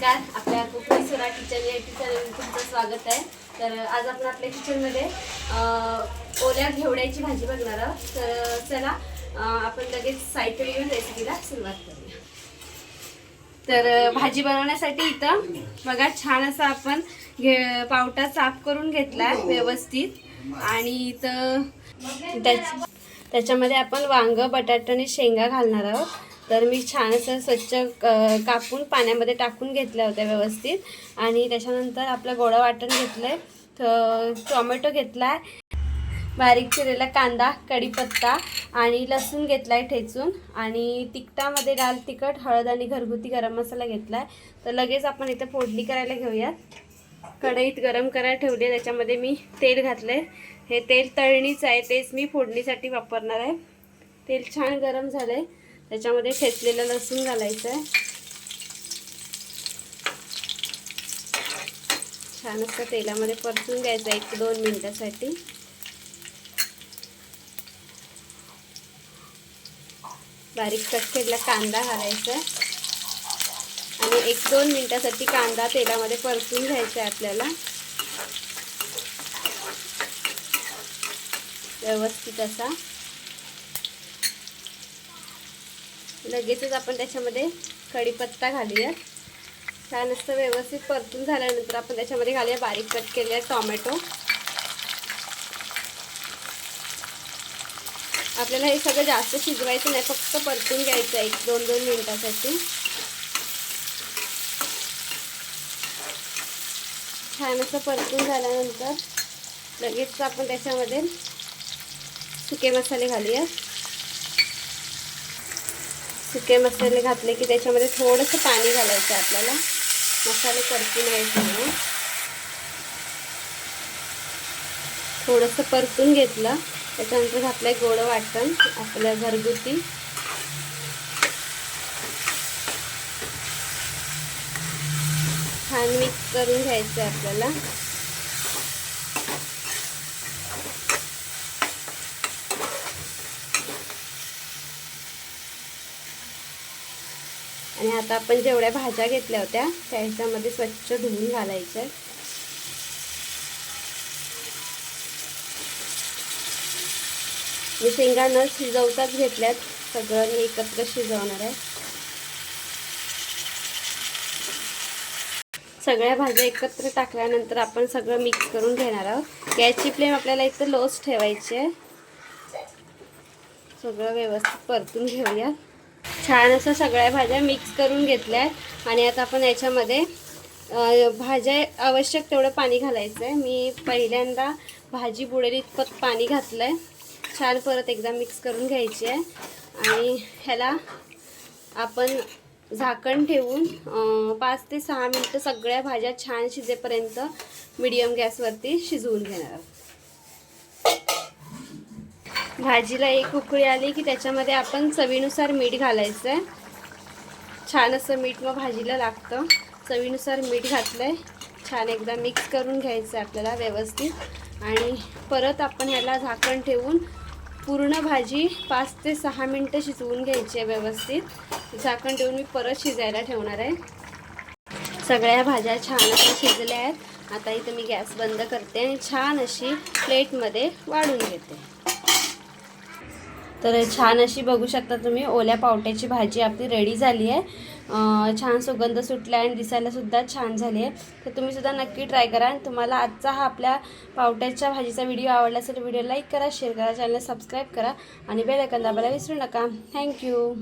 नमस्कार. आपल्या कोकणी सुरा किचन या किचन तुमचं स्वागत आहे. तर आज आपण आपल्या किचनमध्ये ओल्या घेवड्याची भाजी बघणार आहोत. तर चला आपण लगेच साहित्य घेऊन रेसिपीला सुरुवात करूया. तर भाजी बनवण्यासाठी इथं बघा छान असा आपण घे पावटा साफ करून घेतला व्यवस्थित. आणि इथं त्याच्यामध्ये आपण वांग बटाटा आणि शेंगा घालणार आहोत. तर मी छान असं स्वच्छ कापून पाण्यामध्ये टाकून घेतल्या होत्या व्यवस्थित. आणि त्याच्यानंतर आपलं गोडं वाटण घेतलं आहे टोमॅटो घेतला आहे बारीक चिरलेला कांदा कढीपत्ता आणि लसूण घेतला आहे ठेचून. आणि तिखटामध्ये लाल तिखट हळद आणि घरगुती गरम मसाला घेतला आहे तर लगेच आपण इथे फोडणी करायला घेऊयात. कढईत गरम करायला ठेवली आहे. त्याच्यामध्ये मी तेल घातलं आहे हे तेल तळणीचं आहे. तेच मी फोडणीसाठी वापरणार आहे. तेल छान गरम झालं आहे त्याच्यामध्ये ठेचलेलं लसूण घालायचं आहे छान असं तेलामध्ये परतून घ्यायचं एक दोन मिनटासाठी. बारीक कट केलेला कांदा घालायचा आणि एक दोन मिनटासाठी कांदा तेलामध्ये परतून घ्यायचा आहे आपल्याला. व्यवस्थित असा. लगेचच आपण त्याच्यामध्ये कढीपत्ता घालूया. छान असं व्यवस्थित परतून झाल्यानंतर आपण त्याच्यामध्ये घालूया बारीक कट केलेला टॉमॅटो. आपल्याला हे सगळं जास्त शिजवायचं नाही फक्त परतून घ्यायचं एक दोन दोन मिनिटासाठी. छान असं परतून झाल्यानंतर लगेच आपण त्याच्यामध्ये सुके मसाले घालूया. सुके मसाले घातले की त्याच्यामध्ये थोडंसं पाणी घालायचं आहे आपल्याला. मसाले परतून घ्यायचे म्हणून. थोडंसं परतून घेतलं. त्याच्यानंतर घातलंय गोड वाटण आपल्या घरगुती. छान मिक्स करून घ्यायचं आहे आपल्याला. आणि आता आपण जेवढ्या भाज्या घेतल्या होत्या त्या ह्याच्यामध्ये स्वच्छ धुवून घालायच्या मी शेंगा न शिजवताच घेतल्यात. सगळं मी एकत्र शिजवणार आहे. सगळ्या भाज्या एकत्र टाकल्यानंतर आपण सगळं मिक्स करून घेणार आहोत. गॅसची फ्लेम आपल्याला इथं लोच ठेवायची आहे. सगळं व्यवस्थित परतून घेऊया छान असं सगळ्या भाज्या मिक्स करून घेतल्या आहेत. आणि आता आपण याच्यामध्ये भाज्या आवश्यक तेवढं पाणी घालायचं आहे मी पहिल्यांदा भाजी बुडेल इतपत पाणी घातलं आहे छान परत एकदा मिक्स करून घ्यायची आहे. आणि ह्याला आपण झाकण ठेवून पाच ते सहा मिनटं सगळ्या भाज्या छान शिजेपर्यंत मिडियम गॅसवरती शिजवून घेणार आहोत. भाजीला एक उकळी आली की त्याच्यामध्ये आपण चवीनुसार मीठ घालायचं आहे छान असं मीठ मग भाजीला लागतं. चवीनुसार मीठ घातलं आहे छान एकदा मिक्स करून घ्यायचं आहे आपल्याला व्यवस्थित. आणि परत आपण ह्याला झाकण ठेवून पूर्ण भाजी पाच ते सहा मिनटं शिजवून घ्यायची आहे व्यवस्थित. झाकण ठेवून मी परत शिजायला ठेवणार आहे. सगळ्या भाज्या छान अशा शिजल्या आहेत. आता इथं मी गॅस बंद करते आणि छान अशी प्लेटमध्ये वाढून घेते. तर छान अशी बघू शकता तुम्ही ओल्या पावट्याची भाजी आपली रेडी झाली आहे. छान सुगंध सुटला आणि दिसायलासुद्धा छान झाली आहे. तर तुम्ही सुद्धा नक्की ट्राय करा आणि तुम्हाला आजचा हा आपल्या पावट्याच्या भाजीचा व्हिडिओ आवडला असेल व्हिडिओ लाईक करा शेअर करा चॅनल सबस्क्राईब करा आणि बेल आयकॉन दाबायला विसरू नका. थँक्यू